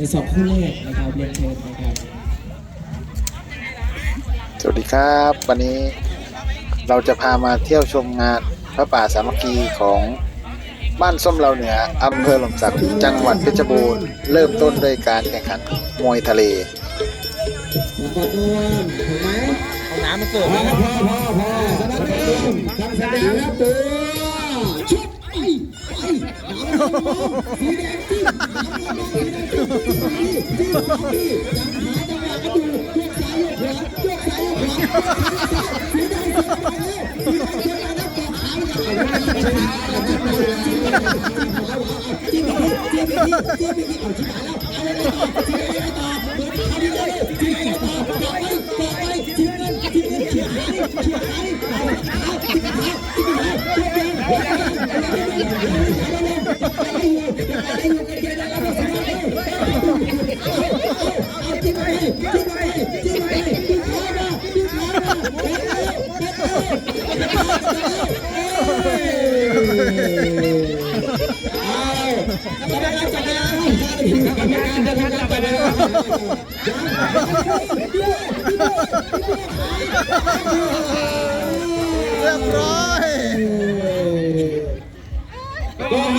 ในสอบคู่แรกนะครับเรียนเชิญนะครับสวัสดีครับ วันนี้เราจะพามาเที่ยวชมงานพระป่าสามัคคีของบ้านส้มเราเหนืออำเภอหล่มสักจังหวัดเพชรบูรณ์เริ่มต้นด้วยการแข่งขันมวยทะเลแล้วก็ต้นถูกไหมห้องน้ำมันเกิดพ่อแล้วพ่อพ่อพ่อสนับสนุนทำแสดงครับตัวชุดไอ้ไอ้น้ำมัน สีแดงจิ้มน้ำมันสีแดงจิ้มที่ที่ที่ยังหาจังหวะกันอยู่ยกซ้ายยกขวายกซ้ายยกขวาสีแดงเสียไปแล้วสีแดงเสียไปแล้วต่อขาจิ้มไปจิ้มไปจิ้มไปจิ้มไปจิ้มเอาชิบหายแล้วเอาเลยต่อสีแดงต่อเปิดขาดีเลยจิ้มไปต่อต่อไปต่อไปจิ้มเงินจิ้มเงินเขียนหายเขียนหายเอาเอาจิ้มหายจิ้มหายจิ้มเงิน เรียบร้อยก็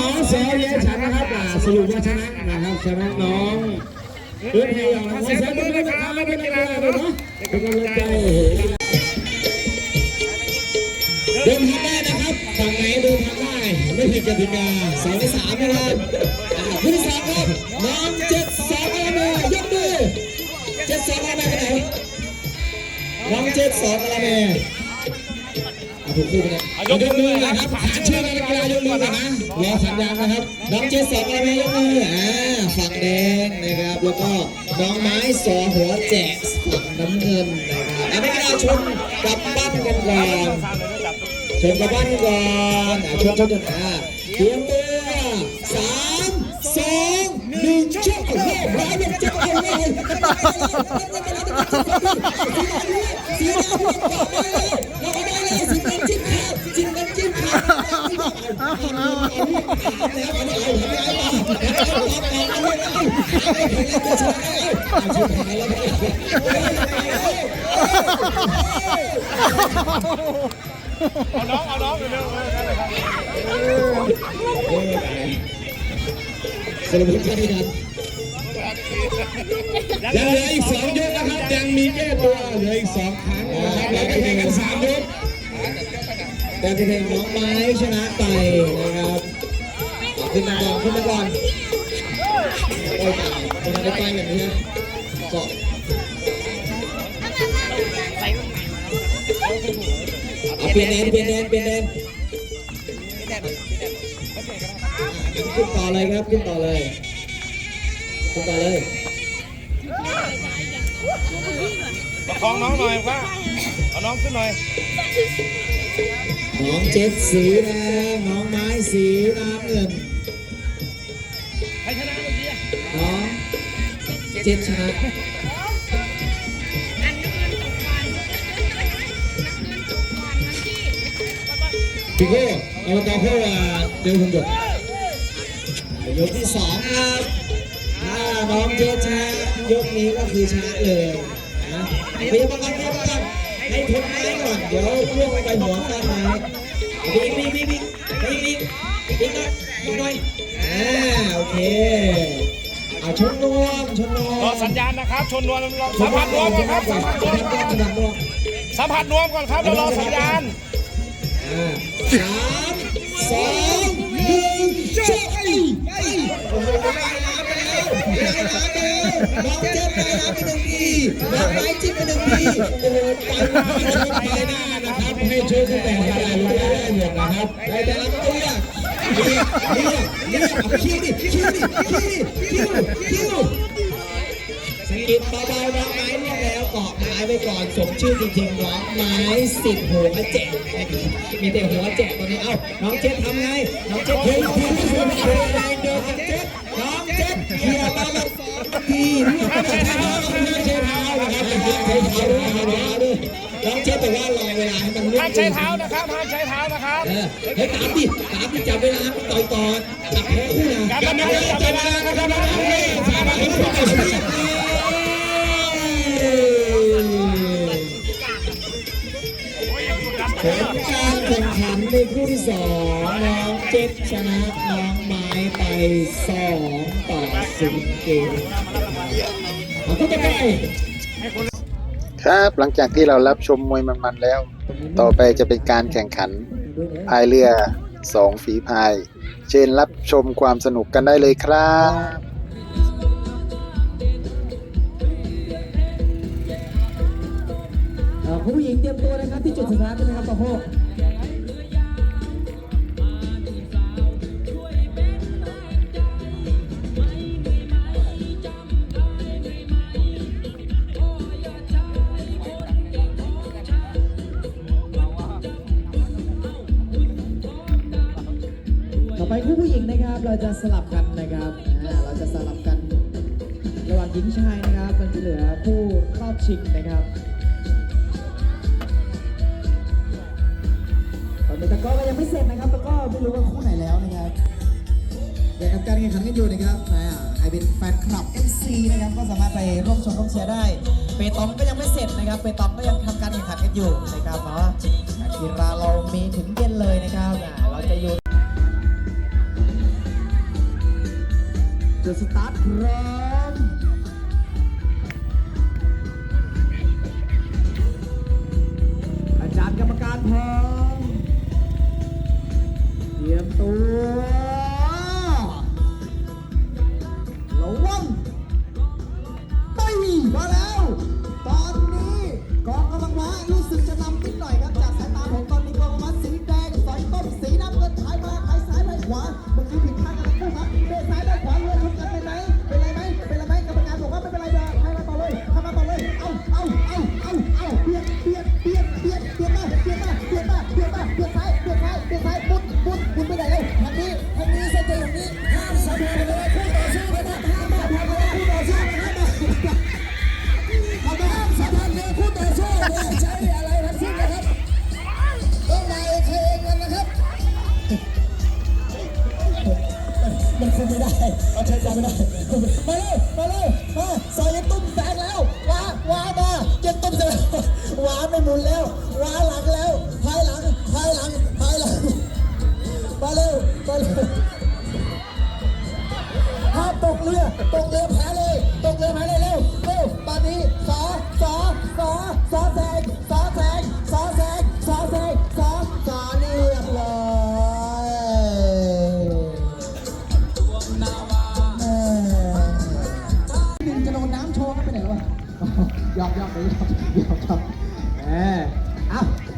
น้องเสียเยฉันนะครับสรุปว่าชนะนะครับชนะน้องเพื่อนให้เราเสียมือนะครับไม่เป็นไรเลยเนาะเป็นกำลังใจเดินทางได้นะครับฝั่งไหนเดินทางได้ไม่ผิดกติกาสองที่สามนะครับอ่าคู่ที่สามครับน้องเจ็ดสองอะไรมายกมือเจ็ดสองอะไรมาไปไหนน้องเจ็ดสองอะไรมา ถูกคู่ไปเลยเอายกมือนะครับขานชื่อนาฬิกายกมือนะรอสัญญาณนะครับ น้องเจ็ดสองอะไรมายกมืออ่าฝั่งแดงนะครับ แล้วก็น้องไม้สอหัวแจกฝั่งน้ำเงินนะครับอันนี้เราชมกลับบ้านกันก่อนชมกระบ้านก่อนอะชมชมกันอะเตรียมตัวสามสองหนึ่งชกโอ้โหร้อยยังจะเอาเลยสีดำก่อนเลยแล้วก็ได้เเอาน้องเอาน้องเร็วๆสรุปครับพี่นัทยัเหลืออีกสองยกนะครับยังมีแก้ตัวเหลืออีกสองครั้งนะครับแล้วก็แข่งกันสามยก แต่เป็นน้องไม้ชนะไปนะครับขึ้นมาก่อนขึ้นมาก่อนโอ้ยตายจะได้ไปอย่างนี้นะเกาะเอาเปลี่ยนแดนเปลี่ยนแดนเปลี่ยนแดนขึ้นต่อเลยครับขึ้นต่อเลยขึ้นต่อเลยประคองน้องหน่อยว่าเอาน้องขึ้นหน่อย น้องเจ็ดสีแดง น้องไม้สีน้ำเงิน ใครชนะเมื่อกี้อะน้องเจ็ดชนะพี่โก้เอาตาโก้ว่าเดี๋ยวผมจบยกที่สองครับถ้าน้องเจ็ดชนะยกนี้ก็คือชนะเลยนะเรียบร้อยเรียบร้อย ให้ทุนไม้ก่อนเดี๋ยวล่วงไปหัวฟาดไม้บิ๊กบิ๊กบิ๊กบิ๊กบิ๊กบิ๊กบิ๊กบิ๊กหน่อยอ่าโอเคเอาชนนวมชนนวมรอสัญญาณนะครับ ชนนวลสัมผัสนวมก่อนครับสัมผัสนวมก่อนสัมผัสนวมก่อนครับเรารอสัญญาณสามสองหนึ่งจบไป น้ำไปแล้วน้องเจ็บได้น้ำไปหนึ่งทีน้องไม้จิ้มไปหนึ่งทีโอ้โหไปไปหน้านะครับให้ช่วยกันแต่งให้ได้ไม่ได้หมดนะครับได้แต่ละตัวเรียกเรียเรียกเรียเอาคิวดิคิวดิคิวดิคิวคิวสกิดเบาๆน้องไม้เรียแล้วเกาะไม้ไปก่อนสมชื่อจริงๆน้องไม้สิบหัวแจกมีแต่หัวแจกตอนนี้เอ้าน้องเจ็ดทำไงน้องเจ็ดเฮ้ยทีมที่คุณเดินแรงเดินเจ็ด น้องเจ็ดเขี่ยมาแล้วทีลูกไม่ใช่เท้าไม่ใช่เท้านะครับเป็นเท้าเท้าด้วยเท้าด้วยน้องเจ็ดแต่ว่ารอเวลาให้มันต้องเล่ห้ามนใช้เท้านะครับห้ามใช้เท้านะครับเออเฮ้ยตามดิตามดิจับเวลาต่อยก่อนจับแพ้คู่นะการทำงานจับเวลานะครับจับเวลาให้สามนา ข่งขันในคู่ที่สองน้องเจ็ดชนะน้องไม้ไปสองต่อศูนย์เกมเอาคู่ต่อไปครับหลังจากที่เรารับชมมวยมันๆแล้ว ต่อไปจะเป็นการแข่งขันพายเรือสองฝีพาย เชิญรับชมความสนุกกันได้เลยครับผู้หญิงเตรียมตัวนะครับที่จุดสตาร์ทใช่ไหมครับต่อโพก ต่อไปคู่ผู้หญิงนะครับ เราจะสลับกันนะครับอ่าเราจะสลับกัน ระหว่างหญิงชายนะครับ มันจะเหลือผู้รอบชิงนะครับตอนนี้ตะกร้อก็ยังไม่เสร็จนะครับตะกร้อไม่รู้ว่าคู่ไหนแล้วนะครับยังทำการแข่งขันกันอยู่นะครับอ่าใครเป็นแฟนคลับ MC นะครับก็สามารถไปร่วมชมร่วมเชียร์ได้ เปตองก็ยังไม่เสร็จนะครับ เปตองก็ยังทำการแข่งขันกันอยู่นะครับเนาะอ่ากีฬาเรามีถึงเย็นเลยนะครับอ่าเราจะอยู่ จะสตาร์ทพร้อมอาจารย์กรรมการพร้อมเตรียมตัว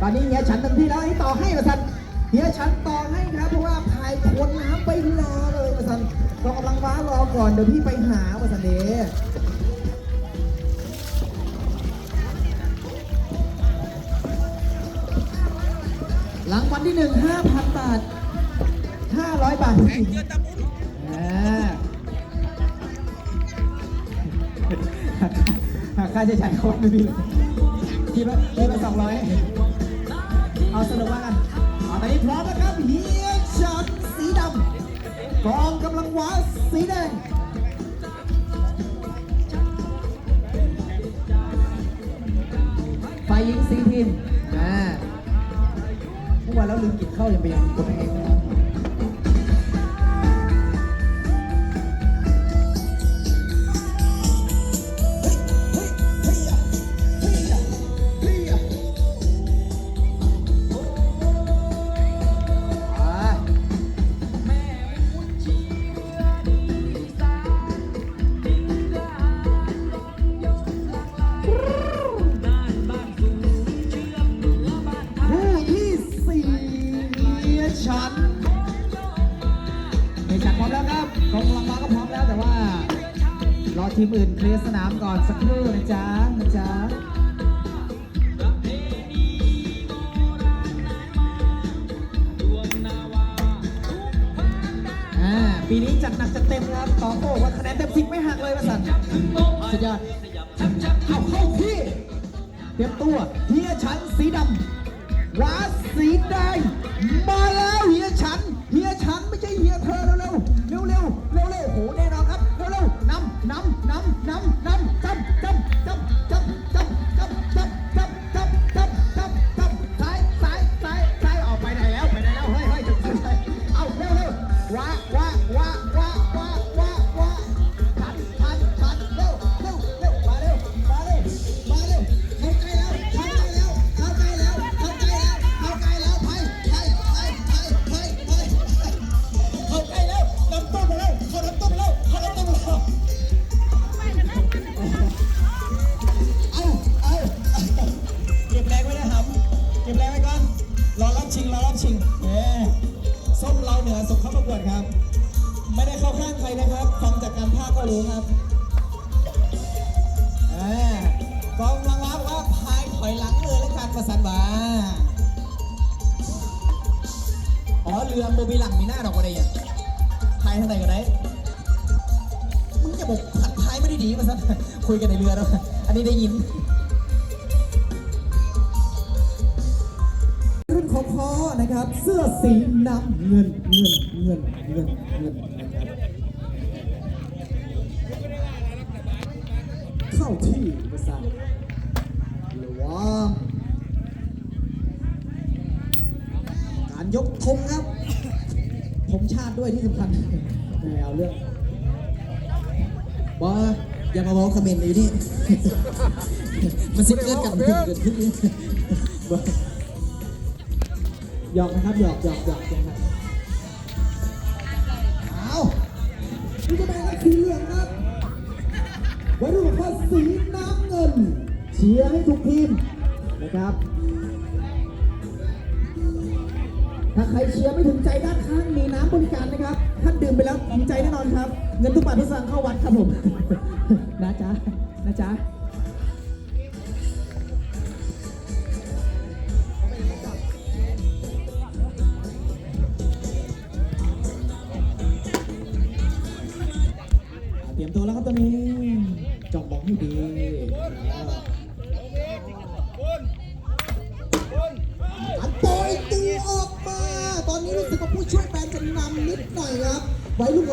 ตอนนี้เฮียฉันเต็มที่แล้วให้ต่อให้มาสันเฮียฉันต่อให้ครับเพราะว่าพายทวนน้ำไปรอเลยมาสันรากำลังว้ารอก่อนเดี๋ยวพี่ไปหามาสันเดหลังวันที่หนึ่งห้าพันบาทห้าร้อยบาทถึงอ่าหากค่าใช้จ่ายเขาไม่มีเลยคิดว่าเอ้ยมาสองร้อย เอาสนุกมากันเอาตอนนี้พร้อมนะครับเฮียชันสีดำกองกำลังว้าสีแดงฝ่ายหญิงสีทีมอ่าเมื่อวานแล้วลืมกินข้าวยังไปยังกดเองเลยคู่ หนักจะเต็มครับต่อโต้ว่าคะแนนเต็มสิบไม่หักเลยประสันสุดยอดเอาเข้าที่ เตรียมตัวเฮียฉันสีดำว้าสีแดงมาแล้วเฮียฉัน เฮียฉันไม่ใช่เฮียเธอเร็วเร็วเร็วเร็วเร็วเร็วโอ้โหแน่ กอะไรอย่างพายเท่าไหร่กันได้ มึงจะบอกผัดพายไม่ได้ดีมาซะคุยกันในเรือแล้ว อันนี้ได้ยิน รุ่นของพ่อนะครับ เสื้อสีน้ำเงินเงินเงินเงินเงินนะครับเข้าที่ประสานระวังการยกธงครับ ด้วยที่สำคัญไม่เอาเรื่องบออย่ามาบอกคอมเมนต์อยู่นี่ มันสิเกิดกันเกิดขึ้นบ่หยอกนะครับหยอกหยอกหยอกนะครับเอานี่จะเป็นอะไรสีเหลืองครับไว้ดูว่าสีน้ำเงินเชียร์ให้ทุกทีมนะครับ ถ้าใครเชียร์ไม่ถึงใจด้านข้างมีน้ำบริการนะครับ ท่านดื่มไปแล้วถึงใจแน่นอนครับ เงินทุกบาททุกสตางค์เข้าวัดครับผม นะจ๊ะนะจ๊ะ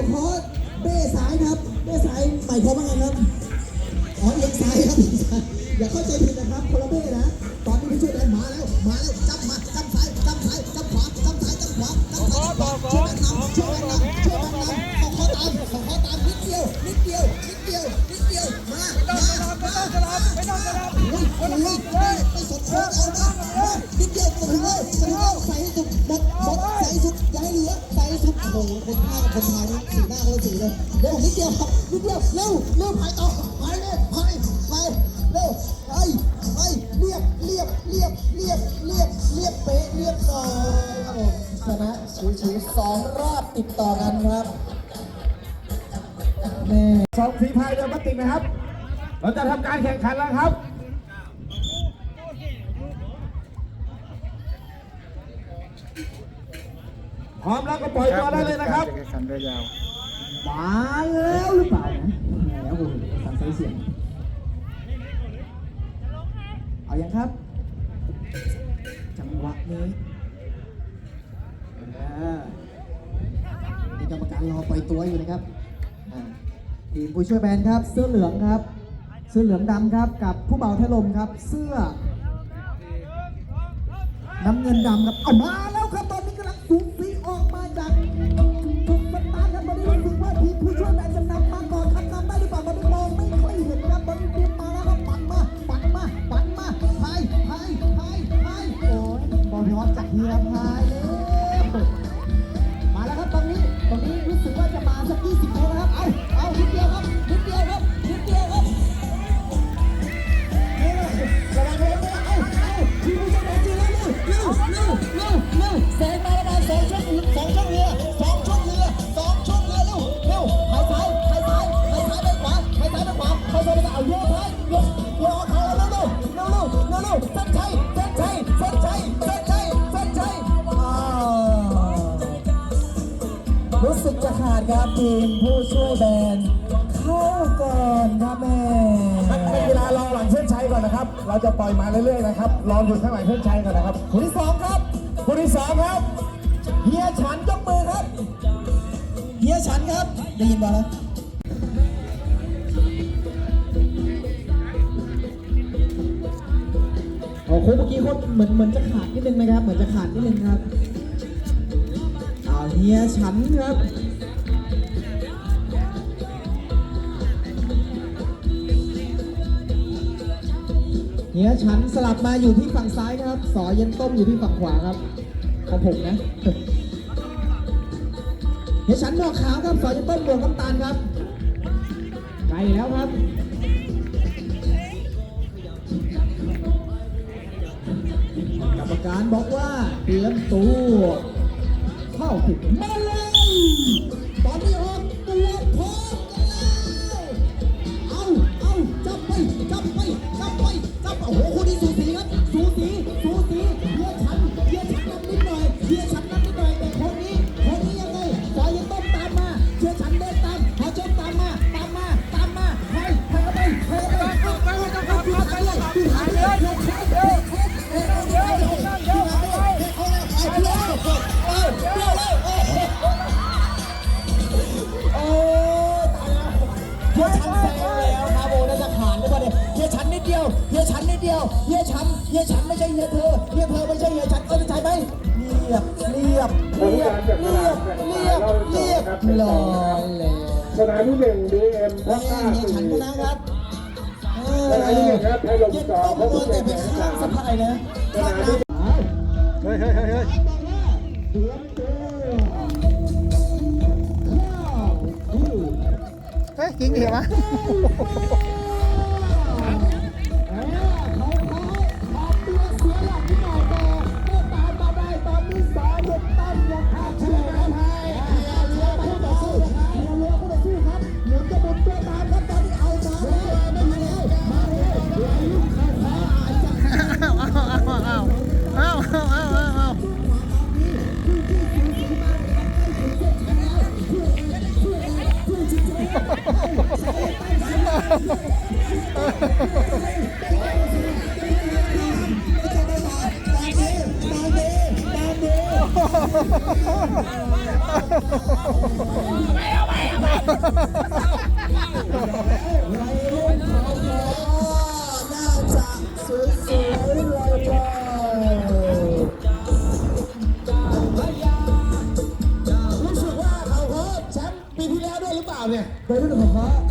กับพอสเบ้ซ้ายครับเบ้ซ้ายหมายความว่าไงครับ เดี๋ยวนิดเดียวครับนิดเดียวเร็วเร็วพายต่อพายเลยพายไปเร็วไปไปเรียบเรียบเรียบเรียบเรียบเรียบเป๊ะเรียบร้อครับผมชนะชิวชิวสองรอบติดต่อกันครับแม่สองฝีพายเรือพลาติกนะครับ เราจะทำการแข่งขันแล้วครับพร้อมแล้วก็ปล่อยตัวได้เลยนะครับแข่งขันเรือยาว มาแล้วหรือเปล่านะแล้วโอ้โหสั่นใส่เสียงเอายังครับ จังหวะนี้เออมีกรรมการรอปล่อยตัวอยู่นะครับทีมผู้ช่วยแบนครับ เสื้อเหลืองครับ เสื้อเหลืองดำครับ กับผู้เบาเทลมครับ เสื้อน้ำเงินดำครับเอามาแล้วาดครับทีมผู้ช่วยแบนเข้าก่อนครับแม่เป็นเวลารอหลังเส้นชัยก่อนนะครับ เราจะปล่อยมาเรื่อยๆนะครับรออยู่ข้างหลังเพื่อนชัยก่อนนะครับคนที่สองครับคนที่สองครับเฮียฉันยกมือครับเฮียฉันครับได้ยินบ่าแล้วโอ้โหเมื่อกี้เขาเหมือนเหมือนจะขาดนิดนึงนะครับ เหมือนจะขาดนิดนึงครับ ฮียฉันครับเฮียฉันสลับมาอยู่ที่ฝั่งซ้ายครับ สอเย็นต้มอยู่ที่ฝั่งขวาครับของผมนะเฮียฉันหมวกขาวครับ สอเย็นต้มหมวกน้ำตาลครับไปแล้วครับกรรมการบอกว่าเตรียมตัวาถึงมาเลยตอนนี้ออกตัวพร้อมกันแล้วเอาเอาจับไปจับไปจับไปจับโอ้โหคนนี้สูสีครับ เฮียชันไม่ใช่เฮียเธอเฮียเธอไม่ใช่เฮียชันเออจะใช่ไหมเรียบเรียบเรียบเรียบเรียบเรียบลอยเลยสนามที่หนึ่งดีเอ็มพักห้าเฮียสี่ชันนะครับเออสนามที่หนึ่งครับไทยลมเย็นสอต้งพบเอกับอเศแต่เป็นข้างสะพายนะข้างน้ำเฮ้ยเฮ้ยเฮ้ยเฮ้ยเตรียมตัวเข้าที่เฮ้ยจริงเหรอวะ ปล่าเนี่